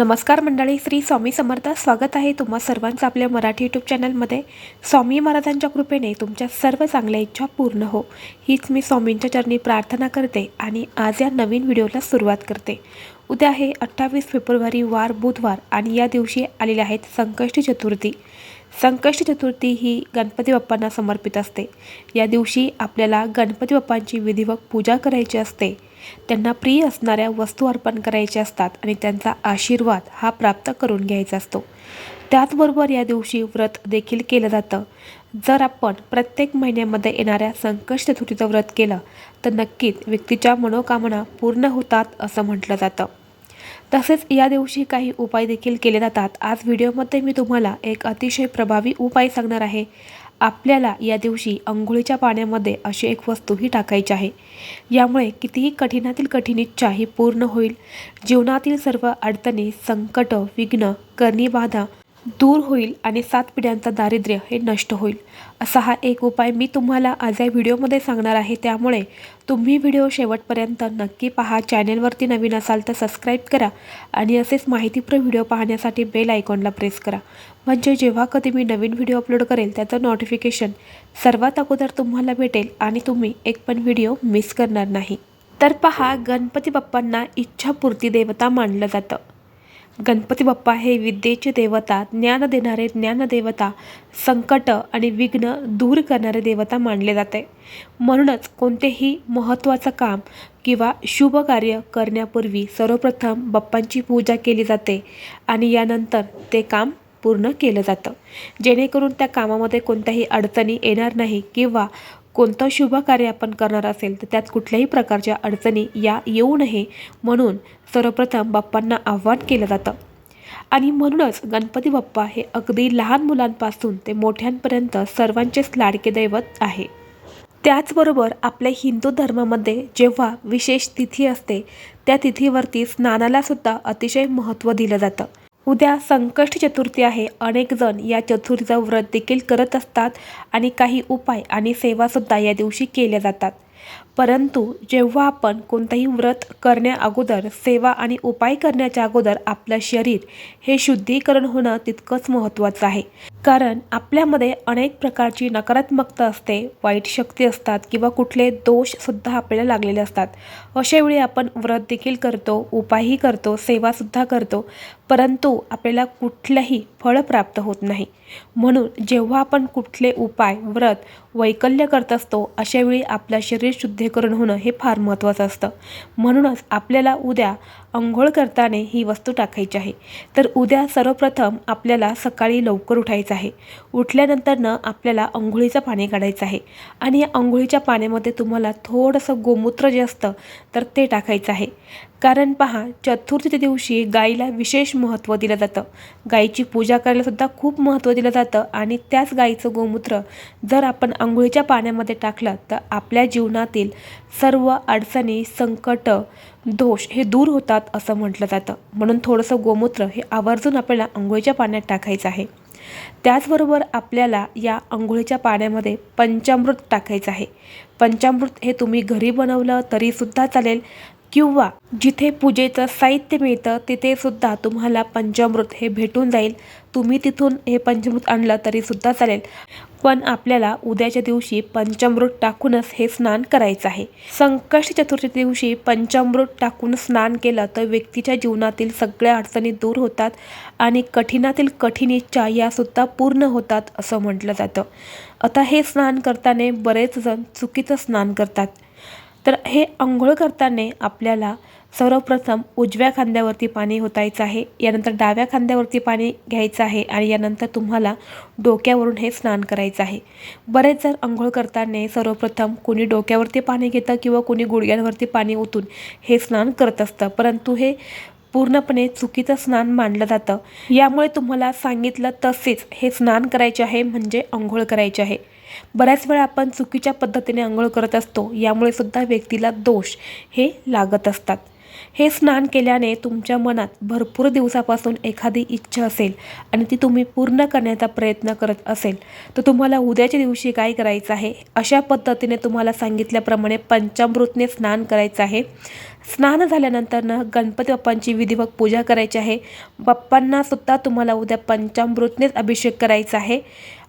नमस्कार मंडळी श्री स्वामी समर्थ. स्वागत आहे तुम्हा सर्वांचं आपल्या मराठी यूट्यूब चॅनलमध्ये स्वामी महाराजांच्या कृपेने तुमच्या सर्व चांगल्या इच्छा पूर्ण हो. हीच मी स्वामींच्या चरणी प्रार्थना करते आणि आज या नवीन व्हिडिओला सुरुवात करते. उद्या आहे अठ्ठावीस फेब्रुवारी वार बुधवार आणि या दिवशी आलेले आहेत संकष्टी चतुर्थी. संकष्टी चतुर्थी ही गणपती बाप्पांना समर्पित असते. या दिवशी आपल्याला गणपती बाप्पांची विधिवत पूजा करायची असते. त्यांना प्रिय असणाऱ्या वस्तू अर्पण करायच्या असतात आणि त्यांचा आशीर्वाद हा प्राप्त करून घ्यायचा असतो. त्याचबरोबर या दिवशी व्रत देखील केलं जातं. जर आपण प्रत्येक महिन्यामध्ये येणाऱ्या संकष्ट चतुर्थीचं व्रत केलं तर नक्कीच व्यक्तीच्या मनोकामना पूर्ण होतात असं म्हटलं जातं. तसेच या दिवशी काही उपाय देखील केले जातात. आज व्हिडिओमध्ये मी तुम्हाला एक अतिशय प्रभावी उपाय सांगणार आहे. आपल्याला या दिवशी अंघोळीच्या पाण्यामध्ये अशी एक वस्तूही टाकायची आहे. यामुळे कितीही कठीणातील कठीण इच्छा ही पूर्ण होईल. जीवनातील सर्व अडचणी संकट विघ्न करणी बाधा दूर होईल आणि सात पिढ्यांचा दारिद्र्य हे नष्ट होईल. असा हा एक उपाय मी तुम्हाला आज या व्हिडिओमध्ये सांगणार आहे. त्यामुळे तुम्ही व्हिडिओ शेवटपर्यंत नक्की पहा. चॅनेलवरती नवीन असाल तर सबस्क्राईब करा आणि असेच माहितीपूर्ण व्हिडिओ पाहण्यासाठी बेल आयकॉनला प्रेस करा. म्हणजे जेव्हा कधी मी नवीन व्हिडिओ अपलोड करेल त्याचं नोटिफिकेशन सर्वात अगोदर तुम्हाला भेटेल आणि तुम्ही एक पण व्हिडिओ मिस करणार नाही. तर पहा गणपती बाप्पांना इच्छापूर्ती देवता मानलं जातं. गणपती बाप्पा हे विद्येचे देवता ज्ञान देणारे ज्ञानदेवता संकट आणि विघ्न दूर करणारे देवता मानले जाते. म्हणूनच कोणतेही महत्त्वाचं काम किंवा शुभ कार्य करण्यापूर्वी सर्वप्रथम बाप्पांची पूजा केली जाते आणि यानंतर ते काम पूर्ण केलं जातं. जेणेकरून त्या कामामध्ये कोणत्याही अडचणी येणार नाही किंवा कोणतं शुभ कार्य आपण करणार असेल तर त्यात कुठल्याही प्रकारच्या अडचणी या येऊ नये म्हणून सर्वप्रथम बाप्पांना आव्हान केलं जातं. आणि म्हणूनच गणपती बाप्पा हे अगदी लहान मुलांपासून ते मोठ्यांपर्यंत सर्वांचेच लाडके दैवत आहे. त्याचबरोबर आपल्या हिंदू धर्मामध्ये जेव्हा विशेष तिथी असते त्या तिथीवरती स्नानालासुद्धा अतिशय महत्त्व दिलं जातं. उद्या संकष्ट चतुर्थी आहे. अनेक जण या चतुर्थीचं व्रत देखील करत असतात आणि काही उपाय आणि सेवासुद्धा या दिवशी केल्या जातात. परंतु जेव्हा आपण कोणतंही व्रत करण्याअगोदर सेवा आणि उपाय करण्याच्या अगोदर आपलं शरीर हे शुद्धीकरण होणं तितकंच महत्त्वाचं आहे. कारण आपल्यामध्ये अनेक प्रकारची नकारात्मकता असते वाईट शक्ती असतात किंवा कुठले दोषसुद्धा आपल्याला लागलेले असतात. अशावेळी आपण व्रत देखील करतो उपायही करतो सेवासुद्धा करतो परंतु आपल्याला कुठलंही फळ प्राप्त होत नाही. म्हणून जेव्हा आपण कुठले उपाय व्रत वैकल्य करत असतो अशावेळी आपलं शरीर शुद्धीकरण होणं हे फार महत्त्वाचं असतं. म्हणूनच आपल्याला उद्या अंघोळ करताना ही वस्तू टाकायची आहे. तर उद्या सर्वप्रथम आपल्याला सकाळी लवकर उठायचं आहे. उठल्यानंतरनं आपल्याला अंघोळीचं पाणी काढायचं आहे. आणि या अंघोळीच्या पाण्यामध्ये तुम्हाला थोडंसं गोमूत्र जे असतं तर ते टाकायचं आहे. कारण पहा चतुर्थीच्या दिवशी गाईला विशेष महत्त्व दिलं जातं. गाईची पूजा करायलासुद्धा खूप महत्त्व दिलं जातं आणि त्याच गाईचं गोमूत्र जर आपण आंघोळीच्या पाण्यामध्ये टाकलं तर आपल्या जीवनातील सर्व अडचणी संकट दोष हे दूर होतात असं म्हटलं जातं. म्हणून थोडंसं गोमूत्र हे आवर्जून आपल्याला आंघोळीच्या पाण्यात टाकायचं आहे. त्याचबरोबर आपल्याला या आंघोळीच्या पाण्यामध्ये पंचामृत टाकायचं आहे. पंचामृत हे तुम्ही घरी बनवलं तरीसुद्धा चालेल. किंवा जिथे पूजेचं साहित्य मिळतं तिथे सुद्धा तुम्हाला पंचामृत हे भेटून जाईल. तुम्ही तिथून हे पंचामृत आणलं तरीसुद्धा चालेल. पण आपल्याला उद्याच्या दिवशी पंचामृत टाकूनच हे स्नान करायचं आहे. संकष्ट चतुर्थी दिवशी पंचामृत टाकून स्नान केलं तर व्यक्तीच्या जीवनातील सगळ्या अडचणी दूर होतात आणि कठीणातील कठीण इच्छा यासुद्धा पूर्ण होतात असं म्हटलं जातं. आता हे स्नान करताना बरेच जण चुकीचं स्नान करतात. तर हे आंघोळ करताना आपल्याला सर्वप्रथम उजव्या खांद्यावरती पाणी होतायचं आहे यानंतर डाव्या खांद्यावरती पाणी घ्यायचं आहे आणि यानंतर तुम्हाला डोक्यावरून हे स्नान करायचं आहे. बरेच जण आंघोळ करताना सर्वप्रथम कोणी डोक्यावरती पाणी घेतं किंवा कोणी गुडघ्यांवरती पाणी ओतून हे स्नान करत असतं. परंतु हे पूर्णपणे चुकीचं स्नान मानलं जातं. यामुळे तुम्हाला सांगितलं तसेच हे स्नान करायचे आहे म्हणजे आंघोळ करायचे आहे. बऱ्याच वेळा आपण चुकीच्या पद्धतीने आंघोळ करत असतो यामुळे सुद्धा व्यक्तीला दोष हे लागत असतात. हे स्नान केल्याने तुमच्या मनात भरपूर दिवसापासून एखादी इच्छा असेल आणि ती तुम्ही पूर्ण करण्याचा प्रयत्न करत असेल तर तुम्हाला उद्याच्या दिवशी काय करायचं आहे? अशा पद्धतीने तुम्हाला सांगितल्याप्रमाणे पंचामृतने स्नान करायचं आहे. स्नान झाल्यानंतरनं गणपती बाप्पांची विधिवत पूजा करायची आहे. बाप्पांना सुद्धा तुम्हाला उद्या पंचामृतनेच अभिषेक करायचा आहे.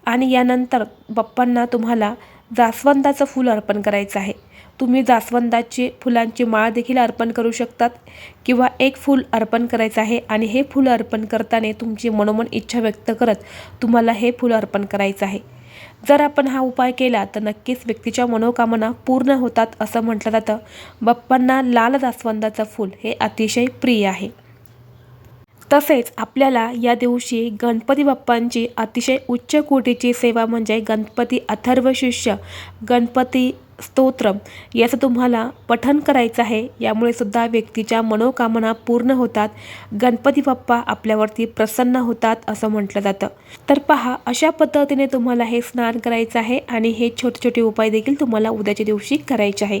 आणि यानंतर बाप्पांना तुम्हाला जास्वंदाचं फूल अर्पण करायचं आहे. तुम्ही जास्वंदाची फुलांची माळ देखील अर्पण करू शकतात किंवा एक फूल अर्पण करायचं आहे आणि हे फूल अर्पण करताना तुमची मनोमन इच्छा व्यक्त करत तुम्हाला हे फूल अर्पण करायचं आहे. जर आपण हा उपाय केला तर नक्कीच व्यक्तीच्या मनोकामना पूर्ण होतात असं म्हटलं जातं. बाप्पांना लाल जास्वंदाचं फूल हे अतिशय प्रिय आहे. तसेच आपल्याला या दिवशी गणपती बाप्पांची अतिशय उच्च कोटीची सेवा म्हणजे गणपती अथर्व शिष्य गणपती स्तोत्र याचं तुम्हाला पठण करायचं आहे. यामुळे सुद्धा व्यक्तीच्या मनोकामना पूर्ण होतात. गणपती बाप्पा आपल्यावरती प्रसन्न होतात असं म्हटलं जातं. तर पहा अशा पद्धतीने तुम्हाला हे स्नान करायचं आहे आणि हे छोटे छोटे उपाय देखील तुम्हाला उद्याच्या दिवशी करायचे आहे.